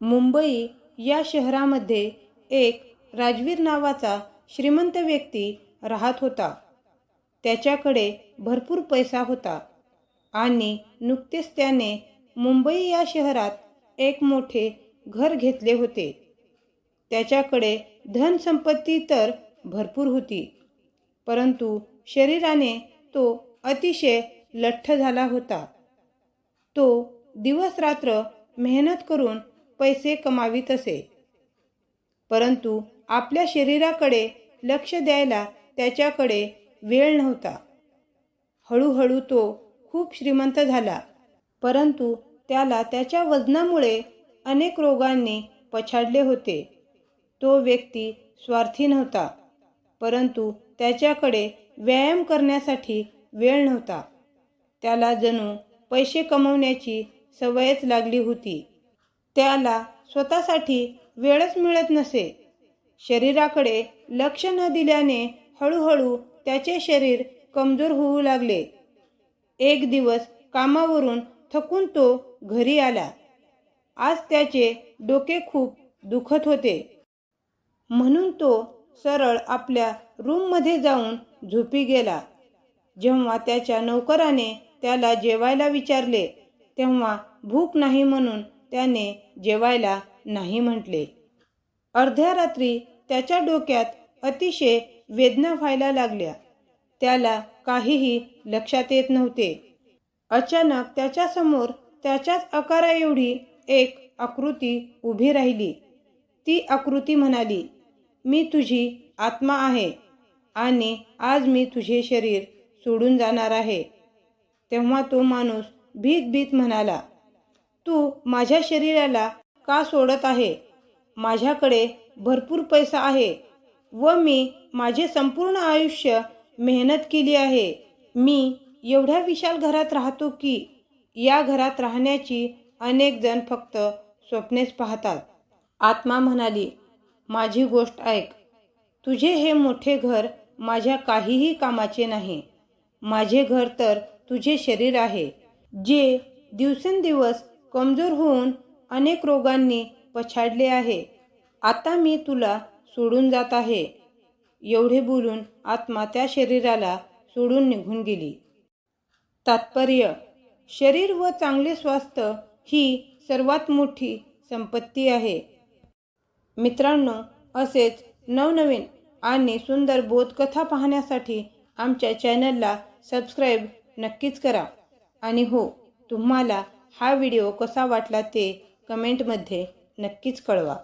मुंबई या शहरामध्ये एक राजवीर नावाचा श्रीमंत व्यक्ती राहत होता. त्याच्याकडे भरपूर पैसा होता आणि नुकतेच त्याने मुंबई या शहरात एक मोठे घर घेतले होते. त्याच्याकडे धनसंपत्ती तर भरपूर होती परंतु शरीराने तो अतिशय लठ्ठ झाला होता. तो दिवस रात्र मेहनत करून पैसे कमावित असे. परंतु आपल्या शरीराकडे लक्ष द्यायला त्याच्याकडे वेळ नव्हता. हळूहळू तो खूप श्रीमंत झाला. परंतु त्याला त्याच्या वजनामुळे अनेक रोगांनी पछाडले होते. तो व्यक्ती स्वार्थी नव्हता. परंतु त्याच्याकडे व्यायाम करण्यासाठी वेळ नव्हता. त्याला जणू पैसे कमवण्याची सवयच लागली होती. त्याला स्वतःसाठी वेळच मिळत नसे. शरीराकडे लक्ष न दिल्याने हळूहळू त्याचे शरीर कमजोर होऊ लागले. एक दिवस कामावरून थकून तो घरी आला. आज त्याचे डोके खूप दुखत होते. म्हणून तो सरळ आपल्या रूममध्ये जाऊन झोपी गेला. जेव्हा त्याच्या नोकराने त्याला जेवायला विचारले तेव्हा भूक नाही म्हणून त्याने जेवायला नाही म्हटले. अर्ध्या रात्री त्याच्या डोक्यात अतिशय वेदना व्हायला लागल्या. त्याला काहीही लक्षात येत नव्हते. अचानक त्याच्यासमोर त्याच्याच आकारा एवढी एक आकृती उभी राहिली. ती आकृती म्हणाली मी तुझी आत्मा आहे आणि आज मी तुझे शरीर सोडून जाणार आहे. तेव्हा तो माणूस भीत भीत म्हणाला तू माझ्या शरीराला का सोडत आहे? माझ्याकडे भरपूर पैसा आहे व मी माझे संपूर्ण आयुष्य मेहनत केली आहे. मी एवढ्या विशाल घरात राहतो की या घरात राहण्याची अनेक जण फक्त स्वप्नेच पाहतात. आत्मा म्हणाली माझी गोष्ट ऐक. तुझे हे मोठे घर माझ्या काहीही कामाचे नाही. माझे घर तर तुझे शरीर आहे जे दिवसेंदिवस कमजोर होऊन अनेक रोगांनी पछाडले आहे. आता मी तुला सोडून जात आहे. एवढे बोलून आत्मा त्या शरीराला सोडून निघून गेली. तात्पर्य शरीर व चांगले स्वास्थ्य ही सर्वात मोठी संपत्ती आहे. मित्रांनो असेच नवनवीन आणि सुंदर बोधकथा पाहण्यासाठी आमच्या चॅनलला सबस्क्राईब नक्कीच करा. आणि हो तुम्हाला हा व्हिडिओ कसा वाटला ते कमेंटमध्ये नक्कीच कळवा.